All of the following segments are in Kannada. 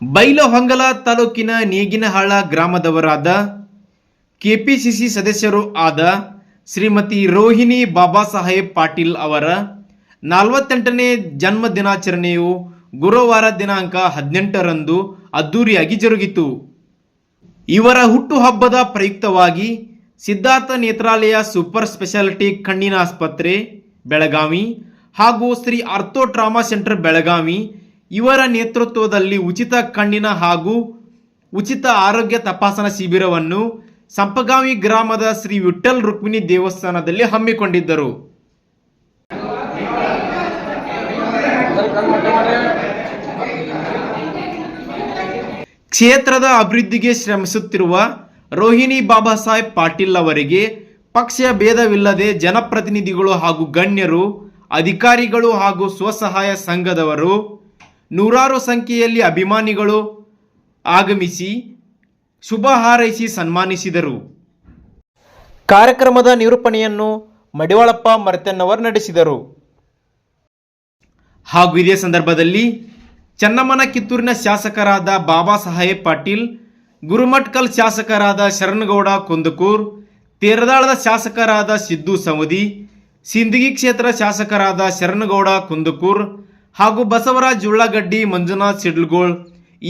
ಬೈಲಹೊಂಗಲ ತಾಲೂಕಿನ ನೇಗಿನಹಾಳ ಗ್ರಾಮದವರಾದ ಕೆಪಿಸಿಸಿ ಸದಸ್ಯರು ಆದ ಶ್ರೀಮತಿ ರೋಹಿಣಿ ಬಾಬಾ ಸಾಹೇಬ್ ಪಾಟೀಲ್ ಅವರ ನಲವತ್ತೆಂಟನೇ ಜನ್ಮ ದಿನಾಚರಣೆಯು ಗುರುವಾರ ದಿನಾಂಕ ಹದಿನೆಂಟರಂದು ಅದ್ದೂರಿಯಾಗಿ ಜರುಗಿತು. ಇವರ ಹುಟ್ಟುಹಬ್ಬದ ಪ್ರಯುಕ್ತವಾಗಿ ಸಿದ್ಧಾರ್ಥ ನೇತ್ರಾಲಯ ಸೂಪರ್ ಸ್ಪೆಷಾಲಿಟಿ ಕಣ್ಣಿನ ಆಸ್ಪತ್ರೆ, ಬೆಳಗಾವಿ ಹಾಗೂ Shri ortho trauma centre, Belagavi ಇವರ ನೇತೃತ್ವದಲ್ಲಿ ಉಚಿತ ಕಣ್ಣಿನ ಹಾಗೂ ಉಚಿತ ಆರೋಗ್ಯ ತಪಾಸಣಾ ಶಿಬಿರವನ್ನು ಸಂಪಗಾವಿ ಗ್ರಾಮದ ಶ್ರೀ ವಿಠಲ್ ರುಕ್ಮಿಣಿ ದೇವಸ್ಥಾನದಲ್ಲಿ ಹಮ್ಮಿಕೊಂಡಿದ್ದರು. ಕ್ಷೇತ್ರದ ಅಭಿವೃದ್ಧಿಗೆ ಶ್ರಮಿಸುತ್ತಿರುವ ರೋಹಿಣಿ ಬಾಬಾ ಸಾಹೇಬ್ ಪಾಟೀಲ್ ಅವರಿಗೆ ಪಕ್ಷ ಭೇದವಿಲ್ಲದೆ ಜನಪ್ರತಿನಿಧಿಗಳು ಹಾಗೂ ಗಣ್ಯರು, ಅಧಿಕಾರಿಗಳು ಹಾಗೂ ಸ್ವಸಹಾಯ ಸಂಘದವರು ನೂರಾರು ಸಂಖ್ಯೆಯಲ್ಲಿ ಅಭಿಮಾನಿಗಳು ಆಗಮಿಸಿ ಶುಭ ಹಾರೈಸಿ ಸನ್ಮಾನಿಸಿದರು. ಕಾರ್ಯಕ್ರಮದ ನಿರೂಪಣೆಯನ್ನು ಮಡಿವಾಳಪ್ಪ ಮರ್ತೆನ್ನವರ್ ನಡೆಸಿದರು. ಹಾಗೂ ಇದೇ ಸಂದರ್ಭದಲ್ಲಿ ಚನ್ನಮ್ಮನ ಕಿತ್ತೂರಿನ ಶಾಸಕರಾದ ಬಾಬಾ ಸಾಹೇಬ್ ಪಾಟೀಲ್ ಗುರುಮಟ್ಕಲ್ ಶಾಸಕರಾದ ಶರಣಗೌಡ ಕುಂದಕೂರ್ ತೇರದಾಳದ ಶಾಸಕರಾದ ಸಿದ್ದು ಸವದಿ ಸಿಂದಗಿ ಕ್ಷೇತ್ರ ಶಾಸಕರಾದ ಶರಣಗೌಡ ಕುಂದಕೂರ್ ಹಾಗೂ ಬಸವರಾಜ್ ಉಳ್ಳಾಗಡ್ಡಿ, ಮಂಜುನಾಥ್ ಸಿಡ್ಲ್ಗೋಳ್,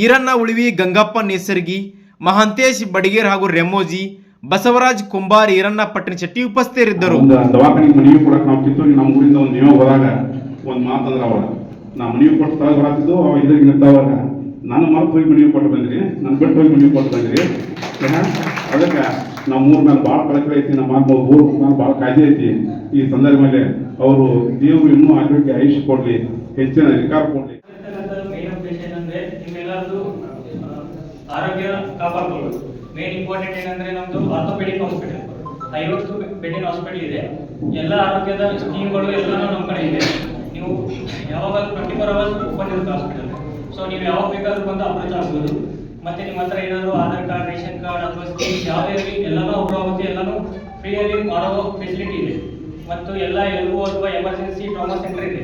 ಈರಣ್ಣ ಉಳಿವಿ, ಗಂಗಪ್ಪ ನೇಸರ್ಗಿ, ಮಹಾಂತೇಶ್ ಬಡಿಗೇರ್ ಹಾಗೂ ರೆಮೋಜಿ, ಬಸವರಾಜ್ ಕುಂಬಾರ್, ಈರಣ್ಣ ಪಟ್ಟಣಶೆಟ್ಟಿ ಉಪಸ್ಥಿತರಿದ್ದರು. ಒಂದು ಮನೆಯೂ ಕೂಡ ನಾವು ಕಿತ್ತೂರಿಗೆ ನಮ್ಮ ಊರಿಂದ ಒಂದು ನಿಯೋಗ ಹೋದಾಗ ಒಂದು ಮಾತಂದ್ರೆ ಅವಾಗ. ನಾ ಮನವಿ ಕೊಟ್ಟು ಸ್ಥಳ ಬರಾತಿದ್ದು ಅವ ಇದ್ರಿಗೆ ನಿಂತವಾಗ ನಾನು ಮರ್ತು ಹೋಗಿ ಮನೆಯೂ ಕೊಟ್ಟು ಬಂದ್ರಿ, ನಾನು ಬಿಟ್ಟು ಹೋಗಿ ಮನೆಯೂ ಕೊಟ್ಟು ಬಂದ್ರಿ. ಅದಕ್ಕೆ ನಾವು ಮೂರ್ ಮೇಲೆ ಭಾಳ ಕಳಕಳಿ ಐತಿ, ನಮ್ಮ ಊರ್ ಮೇಲೆ ಭಾಳ ಕಾಯ್ದೆ ಐತಿ. ಈ ಸಂದರ್ಭ ಮೇಲೆ ಅವರು ದೇವರು ಇನ್ನೂ ಆರೋಗ್ಯ ಆಯುಷ್ ಕೊಡ್ಲಿ, ಹೆಚ್ಚಿನ ಅಧಿಕಾರ ಕೊಡ್ಲಿ. ಆರೋಗ್ಯ ಕಾಪಾಡ್ಕೊಳ್ಳೋದು. ಮೇನ್ ಇಂಪಾರ್ಟೆಂಟ್ ಏನಂದ್ರೆ ನಮ್ದು ಆರ್ಥೋಪೆಡಿಕ್ ಹಾಸ್ಪಿಟಲ್ ಐವತ್ತು ಬೆಡ್ಡಿನ ಹಾಸ್ಪಿಟಲ್ ಇದೆ. ಎಲ್ಲ ಆರೋಗ್ಯದ ಸ್ಕೀಮ್ಗಳು ಎಲ್ಲಾನು ನಮ್ಮ ಕಡೆ ಇದೆ. ನೀವು ಯಾವಾಗ ಟ್ವೆಂಟಿ ಫೋರ್ ಅವರ್ಸ್ ಓಪನ್ ಇರುತ್ತೆ ಹಾಸ್ಪಿಟಲ್ ಸೊ ನೀವು ಯಾವಾಗ ಬೇಕಾದ್ರೂ ಬಂದು ಅಪ್ರೋಚ್ ಆಗ್ಬೋದು. ಮತ್ತೆ ನಿಮ್ಮ ಹತ್ರ ಏನಾದ್ರು ಆಧಾರ್ ಕಾರ್ಡ್, ರೇಷನ್ ಕಾರ್ಡ್ ಅಥವಾ ಯಾವುದೇ ಇರಲಿ, ಎಲ್ಲಾನು ಒಬ್ಬರಾಗುತ್ತೆ ಎಲ್ಲಾನು ಮಾಡೋ ಫೆಸಿಲಿಟಿ ಇದೆ. ಮತ್ತು ಎಲ್ಲ ಎಲ್ಲೂ ಅಥವಾ ಎಮರ್ಜೆನ್ಸಿ ಟ್ರಾಮಾ ಸೆಂಟರ್ ಇದೆ.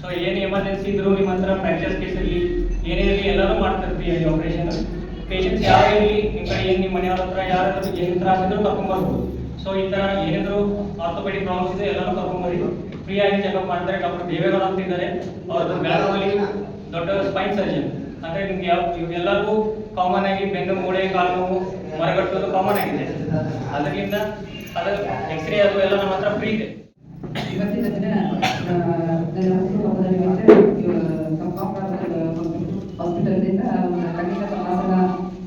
ಸೊ ಏನು ಎಮರ್ಜೆನ್ಸಿ ಇದ್ರು ನಿಮ್ಮ ಹತ್ರ ಫ್ರಾಕ್ಚರ್ ಕೇಸ್ ಇರಲಿ, ಏನೇ ಇರಲಿ ಎಲ್ಲರೂ ಮಾಡ್ತಾರೆ ಈ ಆಪರೇಷನ್ ಪೇಷಂಟ್ಸ್ ಯಾರೇ ಇರಲಿ, ನಿಮ್ಮ ಕಡೆ ಏನು, ನಿಮ್ಮ ಮನೆಯವ್ರ ಹತ್ರ ಯಾರಾದ್ರೂ ಏನು ತ್ರಾಸ ಸೊ ಈ ಥರ ಏನಿದ್ರು ಆರ್ಥೋಪೆಡಿಕ್ ಪ್ರಾಬ್ಲಮ್ಸ್ ಇದೆ ಎಲ್ಲಾನು ಕರ್ಕೊಂಡ್ಬರಿ ಫ್ರೀಯಾಗಿ ಚೆಕಪ್ ಮಾಡ್ತಾರೆ, ಡಾಕ್ಟರ್ ದೇವೇಗೌಡ ಅಂತಿದ್ದಾರೆ ಅವ್ರದ್ದು ಬೆಳಗಾವಲ್ಲಿ ದೊಡ್ಡ ಸ್ಪೈನ್ ಸರ್ಜನ್ ಅಂದ್ರೆ ನಿಮ್ಗೆ ಯಾವ ಎಲ್ಲರಿಗೂ ಕಾಮನ್ ಆಗಿ ಬೆನ್ನು, ಮೂಳೆ, ಕಾಲು ನೋವು ಮರಗಟ್ಟೋದು ಕಾಮನ್ ಆಗಿದೆ. ಅದರಿಂದ ಅದರ ಎಕ್ಸ್ರೇ ಅದು ಎಲ್ಲ ನಮ್ಮ ಹತ್ರ ಫ್ರೀ ಇದೆ. ಇವತ್ತಿನ ದಿನ ಹಾಸ್ಪಿಟಲ್ನಿಂದ ಕಣ್ಣಿನ ತಪಾಸಣಾ,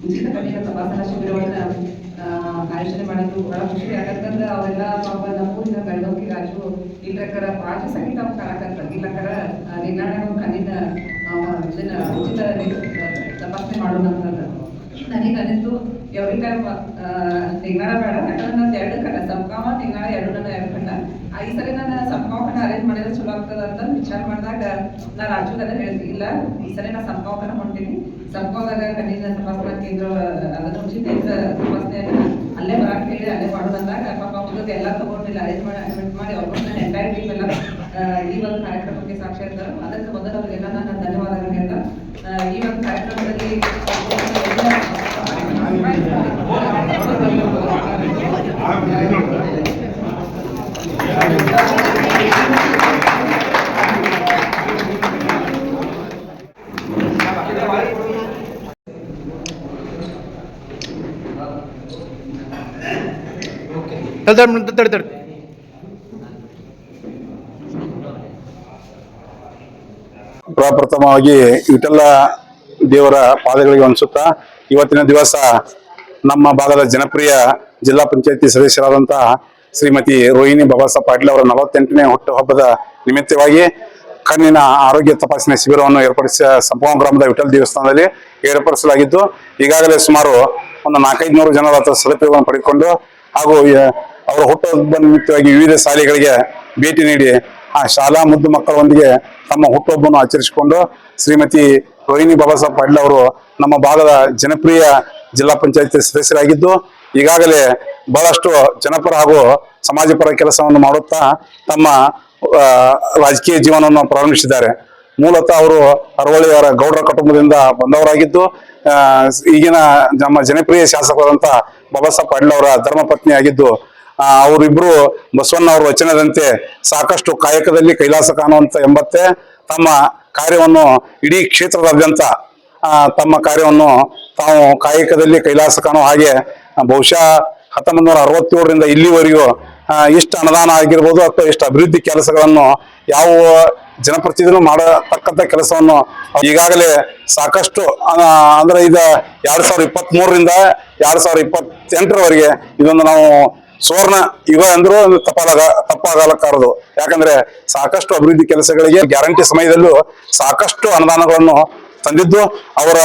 ಉಚಿತ ಕಣ್ಣಿನ ತಪಾಸಣಾ ಆಯೋಜನೆ ಮಾಡೋದು ಬಹಳ ಖುಷಿ ಯಾಕಂತಂದ್ರೆ ಅವೆಲ್ಲ ಪಾಪ ನಮ್ಮೂರಿನ ಬೆಳಗಾವಿ ರಾಜು ಈ ಭಾಳ ಪಾಠ ಆಗಿತ್ತು ನಾವು ಇಲ್ಲ ಕರ ನಿನ್ನಾಣ ಕಣ್ಣಿನ ಆ, ಇದನ್ನ ಉಚಿತ ತಪಾಸಣೆ ಅಂತಂದ್ರೆ ನನಗೆ ಅನಿಸ್ತು ಎವ್ರಿ ಟೈಮ್ ತಿಂಗಳ ಬೇಡ ಯಾಕಂದ್ರೆ ನಾನು ಎರಡು ಕಣ್ಣ ಸಂಪ್ಕಾವ ತಿಂಗಳ ಎರಡು ನನ್ನ ಎರಡು ಕಂಡ ಈ ಸರಿ ನಾನು ಸಂಪ್ಕಾವ ಕಣ್ಣ ಅರೇಂಜ್ ಮಾಡಿದ್ರೆ ಚಲೋ ಆಗ್ತದ ಅಂತ ವಿಚಾರ ಮಾಡಿದಾಗ ನಾ ರಾಜುಗೆ ಅದ ಹೇಳ್ತಿ ಇಲ್ಲ ಈ ಸರಿ ನಾ ಸಂಪ್ಕಾವ ಕಣ್ಣ ಹೊಂಟೀನಿ. ಸಂಪ್ಕಾವದಾಗ ಕಣ್ಣಿನ ತಪಾಸಣಾ ಕೇಂದ್ರ ಅದನ್ನು ಉಚಿತ ತಪಾಸಣೆಯನ್ನ ಅಲ್ಲೇ ಬರಾಕ್ ಹೇಳಿ ಅಲ್ಲೇ ಮಾಡೋದಂದಾಗ ಪಾಪ ಎಲ್ಲ ತಗೊಂಡಿಲ್ಲ ಅರೇಂಜ್ ಮಾಡಿ ಅಡ್ಮಿಟ್ ಮಾಡಿ ಅವ್ರು ಪ್ರಪ್ರಥಮವಾಗಿ ವಿಠಲ ದೇವರ ಪಾದಗಳಿಗೆ ಅನಿಸುತ್ತಾ, ಇವತ್ತಿನ ದಿವಸ ನಮ್ಮ ಭಾಗದ ಜನಪ್ರಿಯ ಜಿಲ್ಲಾ ಪಂಚಾಯತಿ ಸದಸ್ಯರಾದಂತಹ ಶ್ರೀಮತಿ ರೋಹಿಣಿ ಬಾಬಾಸಾ ಪಾಟೀಲ್ ಅವರ ನಲವತ್ತೆಂಟನೇ ಹುಟ್ಟುಹಬ್ಬದ ನಿಮಿತ್ತವಾಗಿ ಕಣ್ಣಿನ ಆರೋಗ್ಯ ತಪಾಸಣೆ ಶಿಬಿರವನ್ನು ಏರ್ಪಡಿಸಿದ ಸಂಪೂರ್ಣ ಗ್ರಾಮದ ವಿಠಲ್ ದೇವಸ್ಥಾನದಲ್ಲಿ ಏರ್ಪಡಿಸಲಾಗಿದ್ದು, ಈಗಾಗಲೇ ಸುಮಾರು ಒಂದು ನಾಲ್ಕೈದು ನೂರು ಜನರ ಸದುಪಯೋಗವನ್ನು ಪಡೆದುಕೊಂಡು ಹಾಗೂ ಅವರ ಹುಟ್ಟುಹಬ್ಬ ನಿಮಿತ್ತವಾಗಿ ವಿವಿಧ ಶಾಲೆಗಳಿಗೆ ಭೇಟಿ ನೀಡಿ ಆ ಶಾಲಾ ಮುದ್ದು ಮಕ್ಕಳೊಂದಿಗೆ ತಮ್ಮ ಹುಟ್ಟುಹಬ್ಬವನ್ನು ಆಚರಿಸಿಕೊಂಡು ಶ್ರೀಮತಿ ರೋಹಿಣಿ ಬಾಬಾಸಾಹೇಬ್ ಪಾಟೀಲ್ ಅವರು ನಮ್ಮ ಭಾಗದ ಜನಪ್ರಿಯ ಜಿಲ್ಲಾ ಪಂಚಾಯತ್ ಸದಸ್ಯರಾಗಿದ್ದು, ಈಗಾಗಲೇ ಬಹಳಷ್ಟು ಜನಪರ ಹಾಗೂ ಸಮಾಜಪರ ಕೆಲಸವನ್ನು ಮಾಡುತ್ತಾ ತಮ್ಮ ರಾಜಕೀಯ ಜೀವನವನ್ನು ಪ್ರಾರಂಭಿಸಿದ್ದಾರೆ. ಮೂಲತಃ ಅವರು ಅರವಳ್ಳಿಯವರ ಗೌಡರ ಕುಟುಂಬದಿಂದ ಬಂದವರಾಗಿದ್ದು ಈಗಿನ ನಮ್ಮ ಜನಪ್ರಿಯ ಶಾಸಕರಂತ ಬಾಬಾ ಸಾಹೇಬ್ ಪಾಟೀಲ್ ಅವರ ಧರ್ಮಪತ್ನಿ ಆಗಿದ್ದು ಅವರಿಬ್ರು ಬಸವಣ್ಣ ಅವರ ವಚನದಂತೆ ಸಾಕಷ್ಟು ಕಾಯಕದಲ್ಲಿ ಕೈಲಾಸ ಕಾಣುವಂತ ಎಂಬತ್ತೆ ತಮ್ಮ ಕಾರ್ಯವನ್ನು ಇಡೀ ಕ್ಷೇತ್ರದಾದ್ಯಂತ ತಮ್ಮ ಕಾರ್ಯವನ್ನು ತಾವು ಕಾಯಕದಲ್ಲಿ ಕೈಲಾಸ ಕಾಣುವ ಹಾಗೆ, ಬಹುಶಃ ಹತ್ತೊಂಬತ್ತು ನೂರ ಅರವತ್ತೇಳರಿಂದ ಇಲ್ಲಿವರೆಗೂ ಇಷ್ಟು ಅನುದಾನ ಆಗಿರ್ಬೋದು ಅಥವಾ ಇಷ್ಟು ಅಭಿವೃದ್ಧಿ ಕೆಲಸಗಳನ್ನು ಯಾವ ಜನಪ್ರತಿನಿಧಿಗಳು ಮಾಡತಕ್ಕಂಥ ಕೆಲಸವನ್ನು ಈಗಾಗಲೇ ಸಾಕಷ್ಟು ಅಂದ್ರೆ ಈಗ ಎರಡ್ ಸಾವಿರದ ಇಪ್ಪತ್ತ್ ಮೂರರಿಂದ ಎರಡ್ ಸಾವಿರದ ಇಪ್ಪತ್ತೆಂಟರವರೆಗೆ ಇದೊಂದು ನಾವು ಸುವರ್ಣ ಯುಗ ಅಂದ್ರೂ ಒಂದು ತಪ್ಪಾಗ ತಪ್ಪಾಗಲಕ್ಕಾರದು ಯಾಕಂದ್ರೆ ಸಾಕಷ್ಟು ಅಭಿವೃದ್ಧಿ ಕೆಲಸಗಳಿಗೆ ಗ್ಯಾರಂಟಿ ಸಮಯದಲ್ಲೂ ಸಾಕಷ್ಟು ಅನುದಾನಗಳನ್ನು ತಂದಿದ್ದು ಅವರ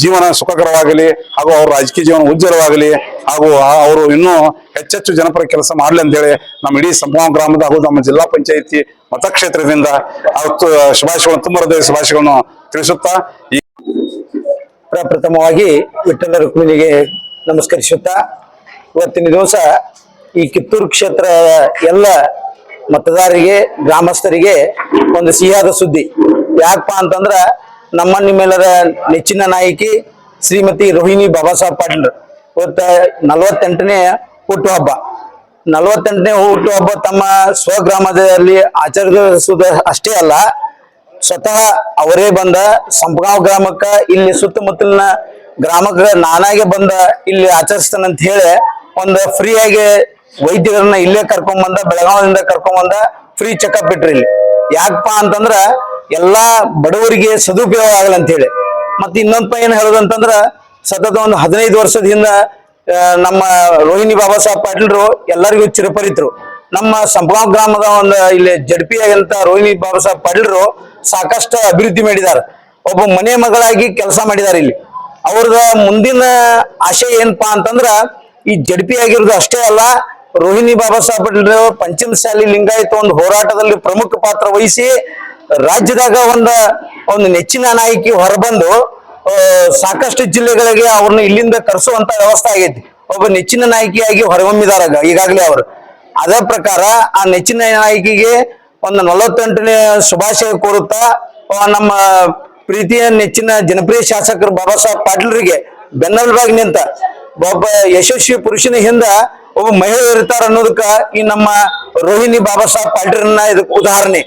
ಜೀವನ ಸುಖಕರವಾಗಲಿ ಹಾಗೂ ಅವರ ರಾಜಕೀಯ ಜೀವನ ಉಜ್ವಲವಾಗಲಿ ಹಾಗೂ ಅವರು ಇನ್ನೂ ಹೆಚ್ಚೆಚ್ಚು ಜನಪರ ಕೆಲಸ ಮಾಡಲಿ ಅಂತೇಳಿ ನಮ್ಮ ಇಡೀ ಸಂಪೂರ್ಣ ಗ್ರಾಮದ ಹಾಗೂ ನಮ್ಮ ಜಿಲ್ಲಾ ಪಂಚಾಯಿತಿ ಮತಕ್ಷೇತ್ರದಿಂದ ಅವತ್ತು ಶುಭಾಶಯಗಳನ್ನು, ತುಂಬ ಹೃದಯ ಶುಭಾಶಯಗಳನ್ನು ತಿಳಿಸುತ್ತಾ ಈ ಪ್ರಪ್ರಥಮವಾಗಿ ವಿಠಲ ರುಕ್ಮಿಣಿಗೆ ನಮಸ್ಕರಿಸುತ್ತಾ, ಇವತ್ತಿನ ದಿವಸ ಈ ಕಿತ್ತೂರು ಕ್ಷೇತ್ರ ಎಲ್ಲ ಮತದಾರರಿಗೆ, ಗ್ರಾಮಸ್ಥರಿಗೆ ಒಂದು ಸಿಹಿಯಾದ ಸುದ್ದಿ. ಯಾಕಪ್ಪ ಅಂತಂದ್ರ ನಮ್ಮ ನಿಮ್ಮೆಲ್ಲರ ನೆಚ್ಚಿನ ನಾಯಕಿ ಶ್ರೀಮತಿ ರೋಹಿಣಿ ಬಾಬಾ ಸಾಹೇಬ್ ಪಾಟೀಲ್. ಇವತ್ತ ನಲವತ್ತೆಂಟನೇ ಹುಟ್ಟುಹಬ್ಬ ನಲವತ್ತೆಂಟನೇ ಹುಟ್ಟುಹಬ್ಬ ತಮ್ಮ ಸ್ವಗ್ರಾಮದಲ್ಲಿ ಆಚರಿಸುವುದು ಅಷ್ಟೇ ಅಲ್ಲ, ಸ್ವತಃ ಅವರೇ ಬಂದ ಸಂಪಗಾಂವ್ ಗ್ರಾಮಕ್ಕ, ಇಲ್ಲಿ ಸುತ್ತಮುತ್ತಲಿನ ಗ್ರಾಮಕ್ಕೆ ನಾನಾಗೆ ಬಂದ ಇಲ್ಲಿ ಆಚರಿಸ್ತಾನಂತ ಹೇಳಿ ಒಂದು ಫ್ರೀಯಾಗಿ ವೈದ್ಯರನ್ನ ಇಲ್ಲೇ ಕರ್ಕೊಂಡ್ ಬಂದ ಬೆಳಗಾವಿಯಿಂದ ಕರ್ಕೊಂಡ್ ಬಂದ ಫ್ರೀ ಚೆಕಪ್ ಇಟ್ರಿ ಇಲ್ಲಿ. ಯಾಕಪ್ಪ ಅಂತಂದ್ರ ಎಲ್ಲಾ ಬಡವರಿಗೆ ಸದುಪಯೋಗ ಆಗಲ್ಲ ಅಂತ ಹೇಳಿ. ಮತ್ತೆ ಇನ್ನೊಂದ್ ಏನ್ ಹೇಳೋದಂತಂದ್ರ ಸತತ ಒಂದು ಹದಿನೈದು ವರ್ಷದ ಹಿಂದ ನಮ್ಮ ರೋಹಿಣಿ ಬಾಬಾ ಸಾಹೇಬ್ ಪಾಟೀಲ್ರು ಎಲ್ಲರಿಗೂ ಚಿರಪರಿತರು. ನಮ್ಮ ಸಂಪಗಾಂವ್ ಗ್ರಾಮದ ಒಂದು ಇಲ್ಲಿ ಜಡ್ಪಿ ಆಗಂತ ರೋಹಿಣಿ ಬಾಬಾ ಸಾಹೇಬ್ ಪಾಟೀಲ್ರು ಸಾಕಷ್ಟು ಅಭಿವೃದ್ಧಿ ಮಾಡಿದ್ದಾರೆ ಒಬ್ಬ ಮನೆ ಮಗಳಾಗಿ ಕೆಲಸ ಮಾಡಿದ್ದಾರೆ ಇಲ್ಲಿ. ಅವ್ರದ ಮುಂದಿನ ಆಶಯ ಏನಪ್ಪಾ ಅಂತಂದ್ರ, ಈ ಜಡ್ಪಿ ಆಗಿರೋದು ಅಷ್ಟೇ ಅಲ್ಲ, ರೋಹಿಣಿ ಬಾಬಾ ಸಾಹೇಬ್ ಪಾಟೀಲ್ ಪಂಚಮಸಾಲಿ ಲಿಂಗಾಯತ ಒಂದು ಹೋರಾಟದಲ್ಲಿ ಪ್ರಮುಖ ಪಾತ್ರ ವಹಿಸಿ ರಾಜ್ಯದಾಗ ಒಂದ, ಒಂದು ನೆಚ್ಚಿನ ನಾಯಕಿ ಹೊರಬಂದು ಸಾಕಷ್ಟು ಜಿಲ್ಲೆಗಳಿಗೆ ಅವ್ರನ್ನ ಇಲ್ಲಿಂದ ಕರೆಸುವಂತ ವ್ಯವಸ್ಥೆ ಆಗೈತಿ. ಒಬ್ಬ ನೆಚ್ಚಿನ ನಾಯಕಿಯಾಗಿ ಹೊರಹೊಮ್ಮಿದಾರ ಈಗಾಗಲೇ ಅವರು. ಅದೇ ಪ್ರಕಾರ ಆ ನೆಚ್ಚಿನ ನಾಯಕಿಗೆ ಒಂದು ನಲವತ್ತೆಂಟನೇ ಶುಭಾಶಯ ಕೋರುತ್ತಾ ನಮ್ಮ ಪ್ರೀತಿಯ ನೆಚ್ಚಿನ ಜನಪ್ರಿಯ ಶಾಸಕರು ಬಾಬಾ ಸಾಹೇಬ್ ಪಾಟೀಲ್ರಿಗೆ ಬೆನ್ನೆಲುಬಾಗಿ ನಿಂತ, ಒಬ್ಬ ಯಶಸ್ವಿ ಪುರುಷನ ಹಿಂದ ಒಬ್ಬ ಮಹಿಳೆ ಇರ್ತಾರ ಅನ್ನೋದಕ್ಕ ಈ ನಮ್ಮ ರೋಹಿಣಿ ಬಾಬಾ ಸಾಹೇಬ್ ಪಾಟೀಲ್ರನ್ನ ಇದಕ್ಕೆ ಉದಾಹರಣೆ.